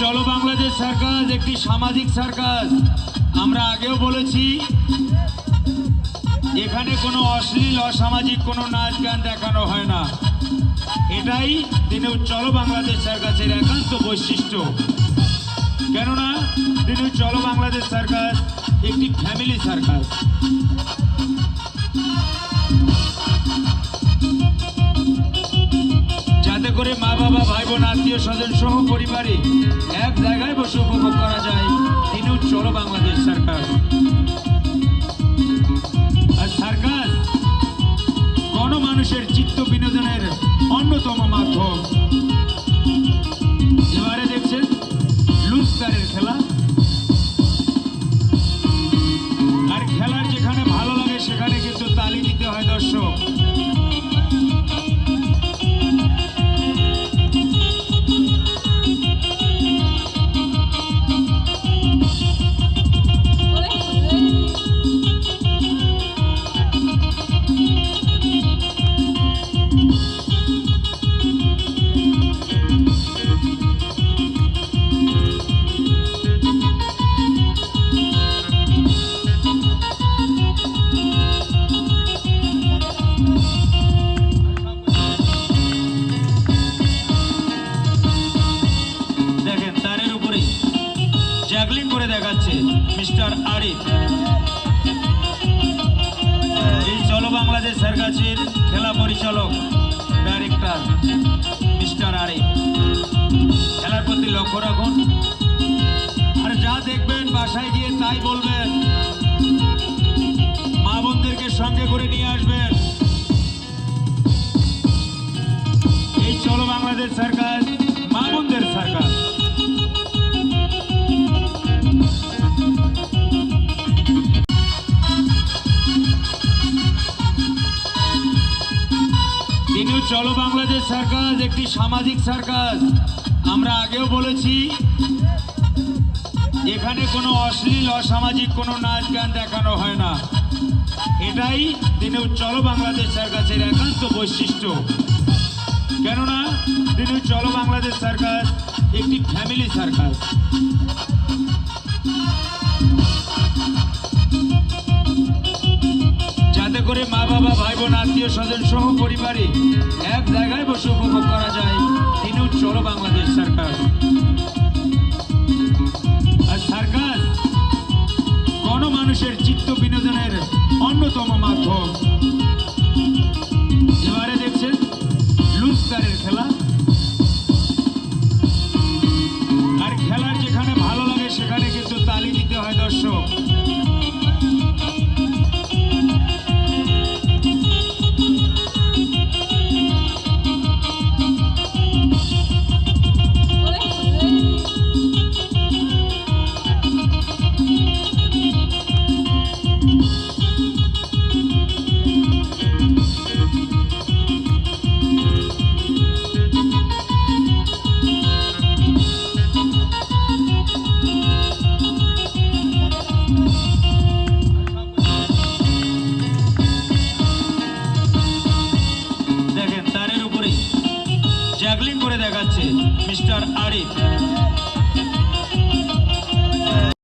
চলো বাংলাদেশ সার্কাস একটি সামাজিক সার্কাস আমরা আগেও বলেছি, এখানে কোনো অশ্লীল, অসামাজিক কোনো নাচ গান দেখানো হয় না। এটাই দিনেও চলো বাংলাদেশ সার্কাসের একান্ত বৈশিষ্ট্য। কেননা, দিনেও চলো বাংলাদেশ সার্কাস একটি ফ্যামিলি সার্কাস করে মা, বাবা, ভাই, বোন, আত্মীয় স্বজন সহ পরিবারে এক জায়গায় বসে উপভোগ করা যায়। দিনেও চলো বাংলাদেশ সার্কাস আর চিত্ত বিনোদনের অন্যতম মাধ্যম। এবারে দেখছেন লুস্কারের খেলা। আর খেলার যেখানে ভালো লাগে, সেখানে কিন্তু তালি দিতে হয় দর্শক। দেখাচ্ছে মিস্টার আরিফ। এই চলো বাংলাদেশ সার্কাসের খেলা পরিচালক, ডাইরেক্টর মিস্টার আরিফ। খেলার প্রতি লক্ষ্য রাখুন। আর যা দেখবেন বাসায় গিয়ে তাই বলবেন। চলো বাংলাদেশ সার্কাস একটি সামাজিক সার্কাস আমরা আগেও বলেছি, এখানে কোনো অশ্লীল, অসামাজিক কোনো নাচ গান দেখানো হয় না। এটাই দিনেও চলো বাংলাদেশ সার্কাসের একান্ত বৈশিষ্ট্য। কেননা, দিনেও চলো বাংলাদেশ সার্কাস একটি ফ্যামিলি সার্কাস যাতে মা বাবা, ভাই বোন, আত্মীয় স্বজন সহ পরিবারে এক জায়গায় বসে উপভোগ করা যায়। তিনি চলো বাংলাদেশ সরকার। আর সার্কাস গণমানুষের চিত্ত বিনোদনের অন্যতম মাধ্যম। Mr. Arif.